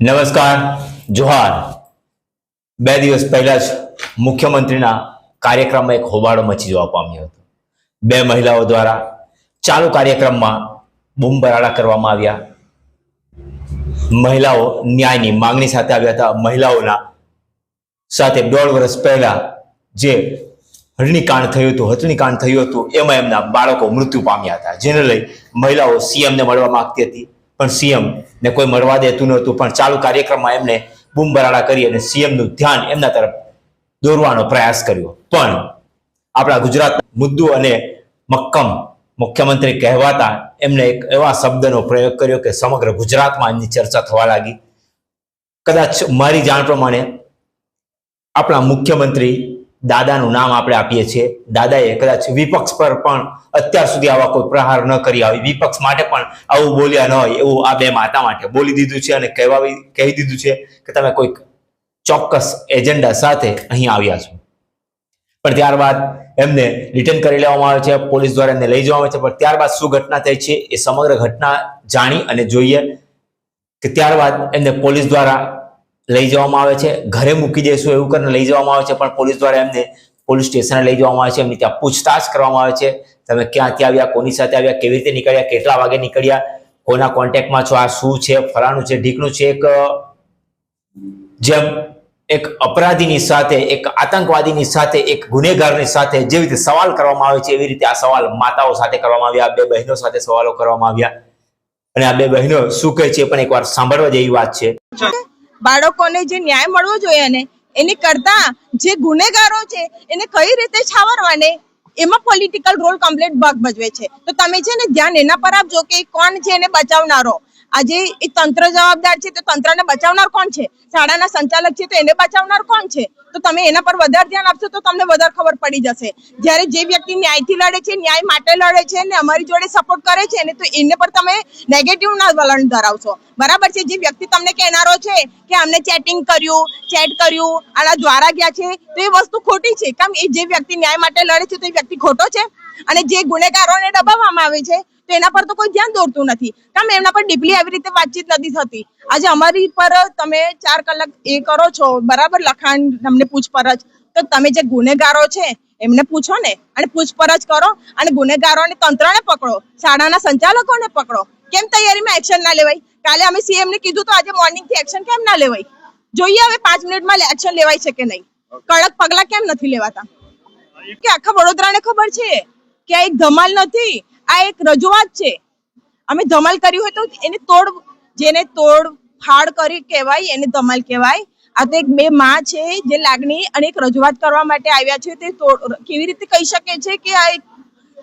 નમસ્કાર, જોહાર. બે દિવસ પહેલા જ મુખ્યમંત્રીના કાર્યક્રમમાં એક હોબાળો મચી જવા પામ્યો હતો. બે મહિલાઓ દ્વારા ચાલુ કાર્યક્રમમાં બૂમબરાડા કરવામાં આવ્યા. મહિલાઓ ન્યાયની માંગણી સાથે આવ્યા હતા. મહિલાઓના સાથે દોઢ વર્ષ પહેલા જે હરણીકાંડ થયું હતું હથણીકાંડ થયું હતું, એમાં એમના બાળકો મૃત્યુ પામ્યા હતા. જેને લઈ મહિલાઓ સીએમને મળવા માંગતી હતી. પણ સીએમ ને કોઈ મળવા દેતું નહોતું. પણ ચાલુ કાર્યક્રમમાં એમને બૂમબરાડા કરી અને સીએમનું ધ્યાન એમના તરફ દોરવાનો પ્રયાસ કર્યો. પણ આપણા ગુજરાત મુદ્દુ અને મક્કમ મુખ્યમંત્રી કહેવાતા એમને એક એવા શબ્દનો પ્રયોગ કર્યો કે સમગ્ર ગુજરાતમાં એમની ચર્ચા થવા લાગી. કદાચ મારી જાણ પ્રમાણે આપણા મુખ્યમંત્રી દાદાનું નામ આપણે આપીએ છીએ. દાદાએ કદાચ વિપક્ષ પર પણ અત્યાર સુધી આવા કોઈ પ્રહાર ન કરી હોય. વિપક્ષ માટે પણ આવું બોલ્યા ન હોય એવું આ બે માતા માટે બોલી દીધું છે અને કહેવા કહી દીધું છે કે તમે કોઈક ચોક્કસ એજન્ડા સાથે અહીં આવ્યા છો. પણ ત્યારબાદ એમને રિટર્ન કરી લેવામાં આવે છે, પોલીસ દ્વારા એમને લઈ જવામાં આવે છે. પણ ત્યારબાદ શું ઘટના થઈ છે એ સમગ્ર ઘટના જાણી અને જોઈએ કે ત્યારબાદ એમને પોલીસ દ્વારા લઈ જવામાં આવે છે. ઘરે મૂકી દેશું એવું કરીને લઈ જવામાં આવે છે, પણ પોલીસ દ્વારા એમને પોલીસ સ્ટેશને લઈ જવામાં આવે છે. એમની ત્યાં પૂછતાછ કરવામાં આવે છે. તમે ક્યાંથી આવ્યા, કોની સાથે આવ્યા, કેવી રીતે નીકળ્યા, કેટલા વાગે નીકળ્યા, કોના કોન્ટેક્ટમાં છો, આ શું છે, ફલાણું છે, ઢીકણું છે, એક, જેમ એક અપરાધીની સાથે, એક આતંકવાદીની સાથે, એક ગુનેગારની સાથે જેવી રીતે સવાલ કરવામાં આવે છે, એવી રીતે આ સવાલ માતાઓ સાથે કરવામાં આવ્યા બે બહેનો સાથે સવાલો કરવામાં આવ્યા. અને આ બે બહેનો શું કહે છે પણ એકવાર સાંભળવા જેવી વાત છે. બાળકોને જે ન્યાય મળવો જોઈએ ને એની કરતા જે ગુનેગારો છે, એને કઈ રીતે છાવરવાને, એમાં પોલિટિકલ રોલ કમ્પ્લીટ ભાગ ભજવે છે. તો તમે છે ને ધ્યાન એના પર આપજો કે કોણ છે એને બચાવનારો. આજે એ તંત્ર જવાબદાર છે, તો તંત્રને બચાવનાર કોણ છે? શાળાના સંચાલક છે, તો એને બચાવનાર કોણ છે? તો તમે એના પર વધારે ધ્યાન આપશો, તો તમને વધારે ખબર પડી જશે. જ્યારે જે વ્યક્તિ ન્યાયથી લડે છે, ન્યાય માટે લડે છે, ને અમારી જોડે સપોર્ટ કરે છે, ને તો એને પર તમે નેગેટિવ ના વલણ ધરાવશો. બરાબર છે? જે વ્યક્તિ તમને કહેનારો છે કે અમને ચેટિંગ કર્યું ચેટ કર્યું, આના દ્વારા ગયા છે, તો એ વસ્તુ ખોટી છે. કેમ? એ જે વ્યક્તિ ન્યાય માટે લડે છે, તો એ વ્યક્તિ ખોટો છે? અને જે ગુનેગારોને દબાવવામાં આવે છે, તો એના પર તો કોઈ ધ્યાન દોરતું નથી. કેમ એમના પર ડીપલી આવી રીતે વાતચીત નથી થતી. આજે અમારી પર તમે ચાર કલાક એ કરો છો, બરાબર, લખાણ તમને પૂછપરછ. તો તમે જે ગુનેગારો છે, એમને પૂછો ને, અને પૂછપરછ કરો, અને ગુનેગારોને તંત્રને પકડો, શાળાના સંચાલકોને પકડો. કેમ તૈયારીમાં એક્શન ના લેવાય? કાલે અમે સીએમ ને કીધું તો આજે મોર્નિંગથી એક્શન કેમ ના લેવાય? જોઈએ હવે પાંચ મિનિટમાં એક્શન લેવાય છે કે નહીં? કડક પગલા કેમ નથી લેવાતા? કે આખા વડોદરાને ખબર છે? કે આ એક ધમાલ નથી, આ એક રજૂઆત છે. અમે ધમાલ કર્યું હોય તો એને તોડ, જેને તોડ, ફાડ કરી કહેવાય, એને ધમાલ કહેવાય. આ તો એક બે માં છે જે લાગણી અને એક રજૂઆત કરવા માટે આવ્યા છે, તે તોડ, કેવી રીતે કહી શકે છે કે આ એક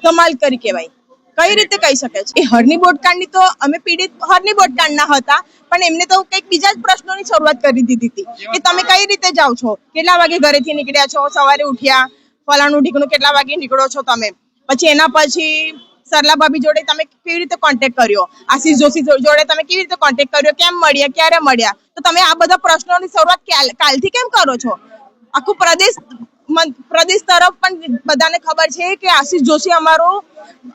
ધમાલ કરી કહેવાય? કઈ રીતે કહી શકે છે? એ હરની બોટકાંડની તો અમે પીડિત હરની બોટકાંડના હતા, પણ એમને તો કંઈક બીજા જ પ્રશ્નોની શરૂઆત કરી દીધી હતી. કે તમે કઈ રીતે જાઓ છો? કેટલા વાગે ઘરેથી નીકળ્યા છો? સવારે ઉઠ્યા, ફલાણું ઢીકણું કેટલા વાગે નીકળો છો તમે? પછી એના પછી સરલા ભાભી જોડે તમે કેવી રીતે કોન્ટેક્ટ કર્યો? આશીષ જોશી જોડે તમે કેવી રીતે કોન્ટેક્ટ કર્યો? કેમ મળ્યા? ક્યારે મળ્યા? તો તમે આ બધા પ્રશ્નોની શરૂઆત કાલ- કાલથી કેમ કરો છો? આખું પ્રદેશ પ્રદેશ તરફ પણ બધાને ખબર છે કે આશીષ જોશી અમારો,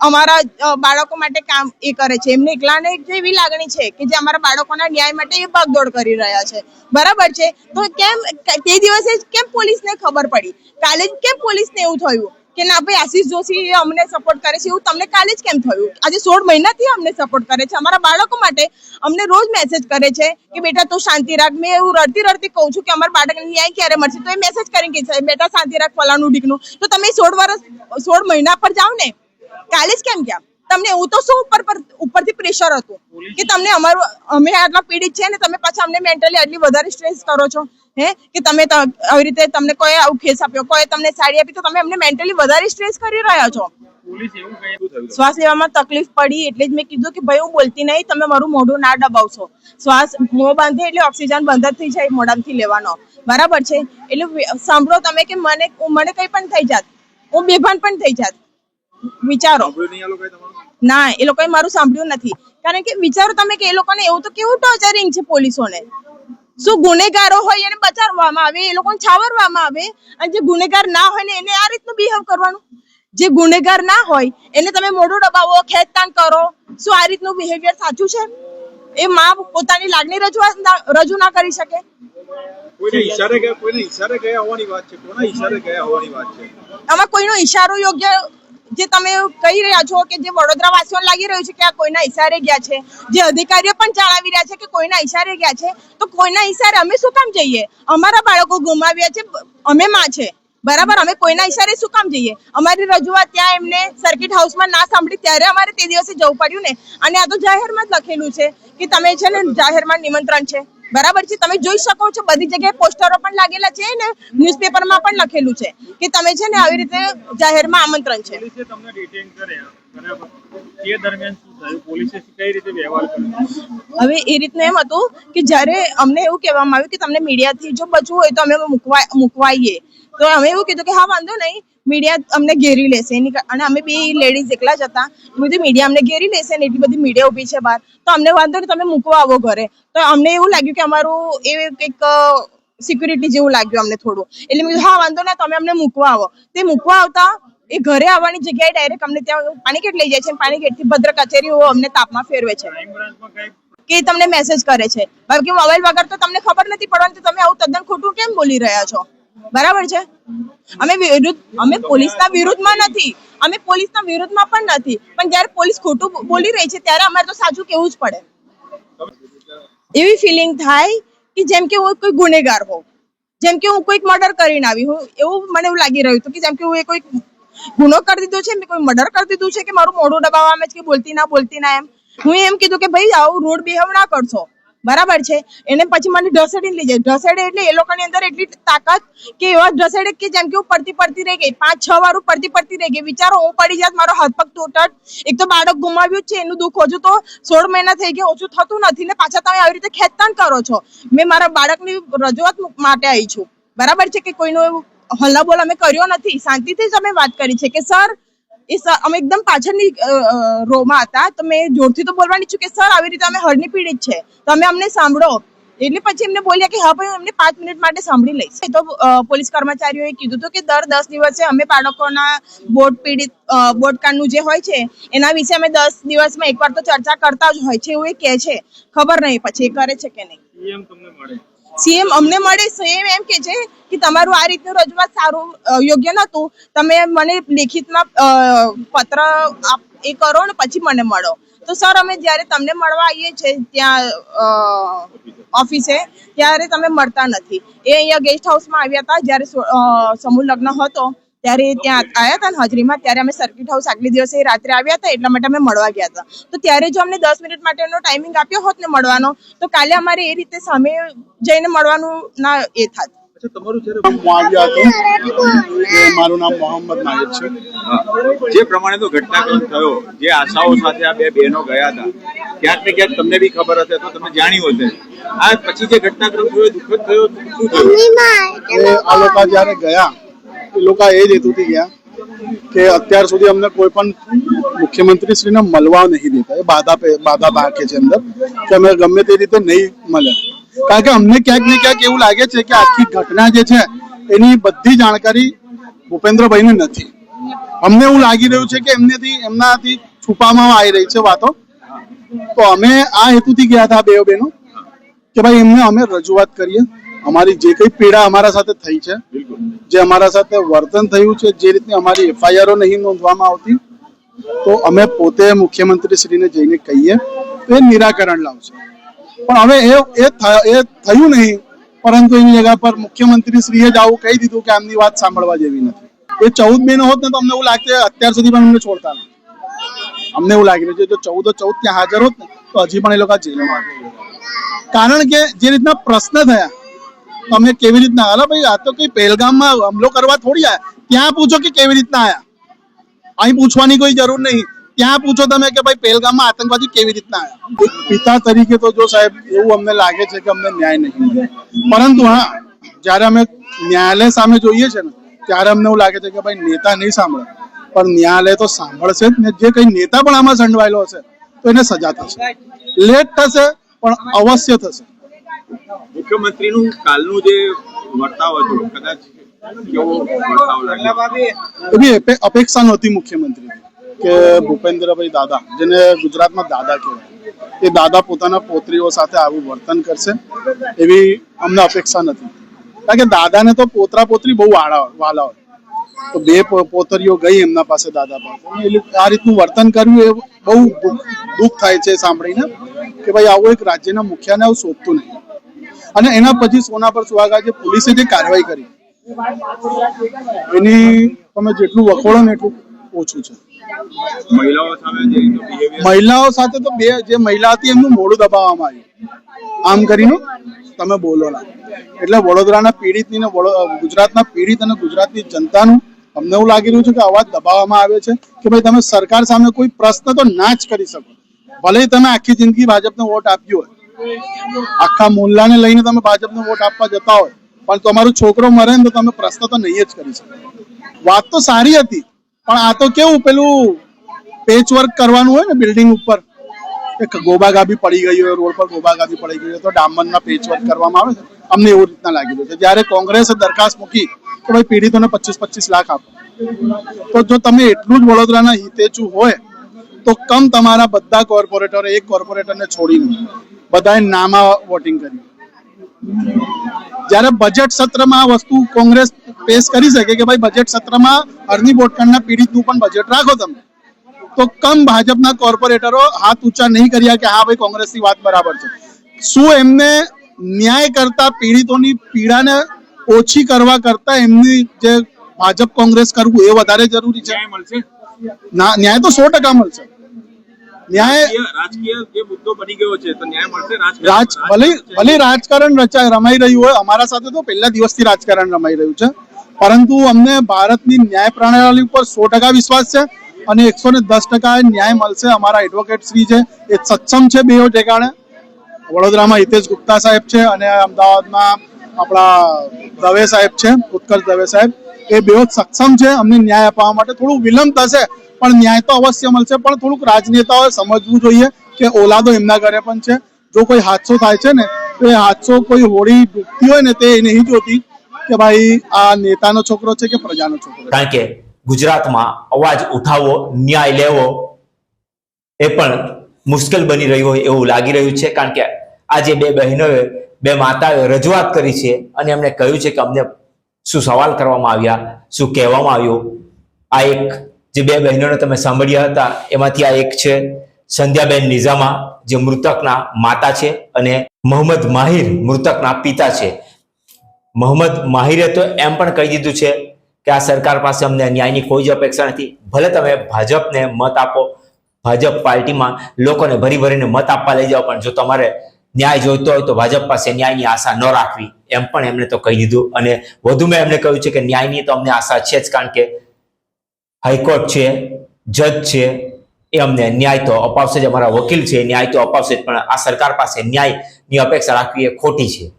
અમારા બાળકો માટે કામ એ કરે છે. એમને એકલાને એક એવી લાગણી છે કે જે અમારા બાળકોના ન્યાય માટે એ ભાગદોડ કરી રહ્યા છે. બરાબર છે? તો કેમ તે દિવસે કેમ પોલીસને ખબર પડી? કાલે કેમ પોલીસને એવું થયું? કે ના ભાઈ, આશીષ જોશી અમને સપોર્ટ કરે છે એવું તમને કાલે જ કેમ થયું? આજે સોળ મહિનાથી અમને સપોર્ટ કરે છે. અમારા બાળકો માટે અમને રોજ મેસેજ કરે છે કે, બેટા, તું શાંતિ રાખ. મેં એવું રડતી રડતી કહું છું કે, અમારા બાળકને ન્યાય ક્યારે મળશે? તો એ મેસેજ કરીને કે છે, બેટા, શાંતિ રાખ ફલાણું ઢીકનું. તો તમે સોળ વર્ષ, સોળ મહિના પર જાઓ ને, કાલે જ કેમ ગયા? તમને હું તો શું ઉપર પર ઉપરથી પ્રેશર હતું? કે તમને અમારું અમે આટલા પીડિત છે ને તમે પાછા અમને મેન્ટલી આટલી વધારે સ્ટ્રેસ કરો છો? હે? કે તમે આવી રીતે તમને કોઈ આવું કેસ આપ્યો કોઈ તમને સાડી આપી તો તમે અમને મેન્ટલી વધારે સ્ટ્રેસ કરી રહ્યા છો? શ્વાસ લેવામાં તકલીફ પડી એટલે જ મેં કીધું કે ભાઈ હું બોલતી નહીં તમે મારું મોઢું ના દબાવશો. શ્વાસ મોં બાંધે એટલે ઓક્સિજન બંધ થઈ જાય મોઢામાંથી લેવાનો. બરાબર છે? એટલે સાંભળો તમે કે મને મને કંઈ પણ થઈ જાત. હું બેભાન પણ થઈ જાત. વિચારો. ના એ લોકોએ મારું સાંભળ્યું નથી. કારણ કે વિચારો તમે કે એ લોકોને એવું તો કેવું ટોર્ચરિંગ છે પોલીસોને? શું ગુનેગારો હોય એને બચાવવામાં આવે એ લોકોને છાવરવામાં આવે? અને જે ગુનેગાર ના હોય ને એને આ રીતનું બિહેવ કરવાનું? જે ગુનેગાર ના હોય એને તમે મોઢું દબાવો ખેંચતાણ કરો શું આ રીતનું બિહેવિયર સાચું છે? એ માં પોતાની લાગણી રજૂઆત રજૂ ના કરી શકે. કોઈને ઈશારે ગયા કોઈને ઈશારે ગયા હોવાની વાત છે? કોના ઈશારે ગયા હોવાની વાત છે? આમાં કોઈનો ઈશારો યોગ્ય જે તમે કહી રહ્યા છો કે જે વડોદરા વાસીઓને લાગી રહ્યું છે કે આ કોઈના ઈશારે ગયા છે, જે અધિકારીઓ પણ જણાવી રહ્યા છે કે કોઈના ઈશારે ગયા છે, તો કોઈના ઈશારે અમે શું કામ જઈએ? અમારા બાળકો ગુમાવ્યા છે, અમે માં છે. બરાબર, અમે કોઈના ઈશારે શું કામ જઈએ? અમારી રજૂઆત ત્યાં એમને સર્કિટ હાઉસમાં ના સાંભળી, ત્યારે અમારે તે દિવસે જવું પડ્યું ને. અને આ તો જાહેરમાં જ લખેલું છે કે તમે છે ને જાહેરમાં નિમંત્રણ છે. બરાબર છે? તમે જોઈ શકો છો બધી જગ્યાએ પોસ્ટરો પણ લાગેલા છે ને ન્યૂઝપેપરમાં પણ લખેલું છે કે તમે છે ને આવી રીતે જાહેરમાં આમંત્રણ છે. હવે એ રીતનું એમ હતું કે જ્યારે અમને એવું કહેવામાં આવ્યું કે તમને મીડિયાથી જો બચવું હોય તો અમે મૂકવા મૂકવાઈએ. તો અમે એવું કીધું કે હા વાંધો નહીં. મીડિયા અમને ઘેરી લેશે. અને અમે બે લેડીઝ એકલા જ હતા. બધી મીડિયા અમને ઘેરી લેશે ને એટલી બધી મીડિયા ઊભી છે બહાર. તો અમને વાંધો નહીં, તમે મૂકવા આવો ઘરે. તો અમને એવું લાગ્યું કે અમારું એ કંઈક સિક્યુરિટી જેવું લાગ્યું અમને થોડું. એટલે મેં હા, વાંધો ને તમે અમને મૂકવા આવો. તે મૂકવા આવતા એ ઘરે આવવાની જગ્યાએ ડાયરેક્ટ અમને ત્યાં પાણીગેટ લઈ જાય છે પાણી થી ભદ્ર કચેરીઓ અમને તાપમાં ફેરવે છે. કે તમને મેસેજ કરે છે. બાકી મોબાઈલ વગર તો તમને ખબર નથી પડવાની તમે આવું તદ્દન ખોટું કેમ બોલી રહ્યા છો? બરાબર છે? અમે વિરુદ્ધ, અમે પોલીસના વિરુદ્ધમાં નથી. અમે પોલીસના વિરુદ્ધમાં પણ નથી. પણ જ્યારે પોલીસ ખોટું બોલી રહી છે, ત્યારે અમારે તો સાચું કેવું જ પડે. એવી ફિલિંગ થાય કે જેમ કે હું કોઈ ગુનેગાર હોઉં, જેમ કે હું કોઈક મર્ડર કરીને આવી હું એવું મને એવું લાગી રહ્યું હતું કે જેમ કે હું એ કોઈક ગુનો કરી દીધો છે મેં કોઈ મર્ડર કરી દીધું છે કે મારું મોઢું દબાવવામાં જ કે બોલતી ના બોલતી ના એમ. હું એમ કીધું કે ભાઈ આવું રોડ બિહેવ ના કરશો. બરાબર છે? એને પછી મને ઢસેડીને લઈ જાય. ઢસેડે એટલે એ લોકોની અંદર એટલી તાકાત કે એવા ઢસેડે કે જેમ કે હું પડતી પડતી રહી ગઈ. પાંચ, છ વાર હું પડતી પડતી રહી ગઈ. વિચારો, હું પડી જાત, મારો હાથ પગ તૂટત. એક તો બાળક ગુમાવ્યું છે, એનું દુઃખ ઓછું તો સોળ મહિના થઈ ગયા, ઓછું થતું નથી ને પાછા તમે આવી રીતે ખેંચતાણ કરો છો. મેં મારા બાળકની રજૂઆત માટે આવી છું. બરાબર છે કે કોઈનો હલ્લા બોલ અમે કર્યો નથી? શાંતિથી જ અમે વાત કરી છે કે, સર એ સર, અમે એકદમ પાછળની રોમાં હતા. તો મેં જોરથી તો બોલવાની છું કે, સર, આવી રીતે અમે હળની પીડિત છે. તમે અમને સાંભળો. એટલે પછી એમને બોલ્યા કે, હા ભાઈ એમને પાંચ મિનિટ માટે સાંભળી લઈશ. તો પોલીસ કર્મચારીઓએ કીધું હતું કે, દર દસ દિવસે અમે બાળકોના બોટ પીડિત બોટ બોટકાંડનું જે હોય છે, એના વિશે અમે દસ દિવસમાં એકવાર તો ચર્ચા કરતા જ હોય છે એવું એ કહે છે. ખબર નહીં પછી એ કરે છે કે નહીં. એમ તમને મળે. સીએમ અમને મળે સીએમ એમ કે છે કે તમારું આ રીતનું રજૂઆત સારું યોગ્ય નહોતું. તમે મને લેખિતમાં પત્ર આપ, એ કરો ને પછી મને મળો. તો સર, અમે જ્યારે તમને મળવા આવીએ છીએ ત્યાં ઓફિસે, ત્યારે તમે મળતા નથી. એ અહીંયા ગેસ્ટ હાઉસમાં આવ્યા હતા જ્યારે સમૂહ લગ્ન હતો. ત્યારે ત્યાં આવ્યા હતા ને હાજરીમાં ત્યારે અમે સર્કિટ હાઉસ આગલે દિવસે રાત્રે આવ્યા હતા એટલા માટે અમે મળવા ગયા હતા તો ત્યારે જો અમને દસ મિનિટ માટેનો ટાઈમિંગ આપ્યો હોત ને મળવાનો તો કાલે અમારે એ રીતે સામે જઈને મળવાનું ના એ થાત. તમારું જ્યારે હું આવ્યા હતો મારું નામ મોહમ્મદ નાહિદ છે. જે પ્રમાણે તો ઘટનાક્રમ થયો જે આશાઓ સાથે આ બે બહેનો ગયા હતા ક્યાંક ને ક્યાંક તમને બી ખબર હશે તો તમે જાણ્યું હશે. આ પછી જે ઘટનાક્રમ થયો દુઃખદ થયો શું થયું? એ આ લોકો જ્યારે ગયા લોકો એ જ હેતુથી ગયા કે અત્યાર સુધી અમને કોઈ પણ મુખ્યમંત્રી શ્રીને મળવા નહીં દેતા. એ બાધા બાધા રાખે છે અંદર કે અમે ગમે તે રીતે નહીં મળે. કારણ કે અમને ક્યાંક ને ક્યાંક એવું લાગે છે કે આખી ઘટના જે છે એની બધી જાણકારી ભૂપેન્દ્રભાઈને નથી. અમને એવું લાગી રહ્યું છે કે એમનેથી એમનાથી છુપામાં આવી રહી છે વાતો. તો અમે આ હેતુથી ગયા હતા બે બહેનો કે ભાઈ એમને અમે રજૂઆત કરીએ. અમારી જે કઈ પીડા અમારા સાથે થઈ છે જે અમારા સાથે વર્તન થયું છે જે રીતની અમારી એફઆઈઆરો નહીં નોંધવામાં આવતી તો અમે પોતે મુખ્યમંત્રી શ્રીને જઈને કહીએ તો એ નિરાકરણ લાવશે. પણ હવે એ એ થયું નહીં પરંતુ એની જગ્યા પર મુખ્યમંત્રી શ્રીએ જ આવું કહી દીધું કે આમની વાત સાંભળવા જેવી નથી. એ ચૌદ મહિનો હોત ને તો અમને એવું લાગશે અત્યાર સુધી પણ અમને છોડતા નથી. અમને એવું લાગી રહ્યું છે જો ચૌદ ચૌદ ત્યાં હાજર હોત ને તો હજી પણ એ લોકો જેલમાં કારણ કે જે રીતના પ્રશ્ન થયા તમે કેવી રીતના અલા ભાઈ, આ તો કઈ પહેલગામમાં હમલો કરવા થોડી આવ્યા ત્યાં પૂછો કે કેવી રીતના આયા? અહીં પૂછવાની કોઈ જરૂર નહીં. ત્યાં પૂછો તમે કે ભાઈ, પહેલગામમાં આતંકવાદી કેવી રીતના આવ્યા પિતા તરીકે તો જો સાહેબ, એવું અમને લાગે છે કે અમને ન્યાય નહીં પરંતુ હા, જ્યારે અમે ન્યાયાલય સામે જોઈએ છે ને, ત્યારે અમને એવું લાગે છે કે ભાઈ, નેતા નહીં સાંભળે. પણ ન્યાયાલય તો સાંભળશે જ ને, જે કઈ નેતા પણ આમાં સંડવાયેલો હશે, તો એને સજા થશે. લેટ થશે, પણ અવશ્ય થશે. મુખ્યમંત્રીનું કાલનું જે વર્તાવ હતું કદાચ કેવો વર્તાવ લાગ્યો? અપેક્ષા નહોતી મુખ્યમંત્રી કે ભૂપેન્દ્રભાઈ દાદા જેને ગુજરાતમાં દાદા કહેવાય એ દાદા પોતાના પોત્રીઓ સાથે આવું વર્તન કરશે એવી અમને અપેક્ષા નથી કારણ કે દાદાને તો પોતરા પોતરી બહુ વાળા વાલા હોય. તો બે પો- પોતરીઓ ગઈ એમના પાસે દાદા પાસે. એટલે આ રીતનું વર્તન કર્યું એ બહુ દુઃખ દુઃખ થાય છે સાંભળીને કે ભાઈ આવું એક રાજ્યના મુખ્યને આવું શોધતું નહીં. અને એના પછી સોના પર સુહાગા જે પોલીસે જે કાર્યવાહી કરી. એની તમે જેટલું વખોડો ને એટલું ઓછું છે. મહિલાઓ સાથે તો બે જે મહિલા હતી એમનું મોડું દબાવવામાં આવ્યું. આમ કરીને તમે બોલો ના એટલે વડોદરાના પીડિતની ને ગુજરાતના પીડિત અને ગુજરાતની જનતાનું અમને એવું લાગી રહ્યું છે કે અવાજ દબાવવામાં આવે છે કે ભાઈ તમે સરકાર સામે કોઈ પ્રશ્ન તો ના જ કરી શકો. ભલે તમે આખી જિંદગી ભાજપને વોટ આપ્યો હોય. આખા મોહલ્લાને લઈને તમે ભાજપને વોટ આપવા જતા હોય, પણ તમારો છોકરો મરે ને તો તમે પ્રશ્ન તો નહીં જ કરી શકો. વાત તો સારી હતી, પણ આ તો કેવું પેલું પેચ વર્ક કરવાનું હોય ને બિલ્ડિંગ ઉપર, એક ગોબાગાબી પડી ગઈ હોય, રોડ પર ગોબાગાબી પડી ગઈ હોય, તો ડામરના પેચ વર્ક કરવામાં આવે છે અમને એવું રીતના લાગી રહ્યું છે. જ્યારે કોંગ્રેસે દરખાસ્ત મૂકી કે ભાઈ પીડિતોને પચીસ પચીસ લાખ આપો. તો જો તમે એટલું જ વડોદરાના હિતેચું હોય, તો કમ તમારા બધા કોર્પોરેટરો એક કોર્પોરેટરને છોડીને. બધાએ નામાં વોટિંગ કરી. જ્યારે બજેટ સત્રમાં આ વસ્તુ કોંગ્રેસ પેશ કરી શકે કે ભાઈ બજેટ સત્રમાં અરની બોટકણના પીડિતનું પણ બજેટ રાખો તમે. તો કમ ભાજપના કોર્પોરેટરો હાથ ઊંચા નહીં કર્યા કે હા ભાઈ કોંગ્રેસની વાત બરાબર છે. શું એમને ન્યાય કરતા પીડિતોની પીડાને ઓછી કરવા કરતા એમની જે ભાજપ કોંગ્રેસ કરવું એ વધારે જરૂરી છે? ના ન્યાય તો સો ટકા મળશે. ન્યાય રાજકીય જે મુદ્દો બની ગયો છે તો ન્યાય મળશે રાજ ભલે ભલે રાજકારણ રચાય રમાઈ રહ્યું હોય અમારા સાથે તો પહેલા દિવસથી રાજકારણ રમાઈ રહ્યું છે. પરંતુ અમને ભારતની ન્યાય પ્રણાલી ઉપર સો ટકા વિશ્વાસ છે અને એકસો ને દસ ટકા ન્યાય મળશે અમારા એડવોકેટ શ્રી છે. એ સક્ષમ છે બે ઠેકાણે. વડોદરામાં હિતેશ ગુપ્તા સાહેબ છે અને અમદાવાદમાં આપણા દવે સાહેબ છે ઉત્કર્ષ દવે સાહેબ. એ બેઓ સક્ષમ છે અમને ન્યાય અપાવવા માટે થોડું વિલંબ થશે. પણ ન્યાય તો અવશ્ય મળશે. પણ થોડુંક રાજનેતાઓએ સમજવું જોઈએ કે ઓલાદો એમના ઘરે પણ છે. જો કોઈ હાદસો થાય છે ને, તો એ હાદસો કોઈ હોળી ડૂબતી હોય ને, તે નહીં જોતી કે ભાઈ આ નેતાનો છોકરો છે કે પ્રજાનો છોકરો કારણ કે ગુજરાતમાં અવાજ ઉઠાવવો ન્યાય લેવો એ પણ મુશ્કેલ બની રહ્યું હોય એવું લાગી રહ્યું છે. કારણ કે આજે બે બહેનોએ, બે માતાએ રજૂઆત કરી છે અને એમણે કહ્યું છે કે અમને શું સવાલ કરવામાં આવ્યા, શું કહેવામાં આવ્યું. આ એક જે બે બહેનોને તમે સાંભળ્યા હતા, એમાંથી આ એક છે, સંધ્યાબેન નિઝામા, જે મૃતકના માતા છે અને મોહમ્મદ માહિર મૃતકના પિતા છે. મોહમ્મદ માહિરે તો એમ પણ કહી દીધું છે કે આ સરકાર પાસે અમને ન્યાયની કોઈ જ અપેક્ષા નથી. ભલે તમે ભાજપને મત આપો, ભાજપ પાર્ટીમાં લોકોને ભરી ભરીને મત આપવા લઈ જાઓ, પણ જો તમારે ન્યાય જોઈતો હોય તો ભાજપ પાસે ન્યાયની આશા ન રાખવી. એમ પણ એમને તો કહી દીધું અને વધુમાં એમને કહ્યું છે કે ન્યાયની તો અમને આશા છે જ, કારણ કે હાઈકોર્ટ છે, જજ છે, એ અમને ન્યાય તો અપાવશે જ, અમારા વકીલ છે ન્યાય તો અપાવશે જ, પણ આ સરકાર પાસે ન્યાયની અપેક્ષા રાખવી એ ખોટી છે.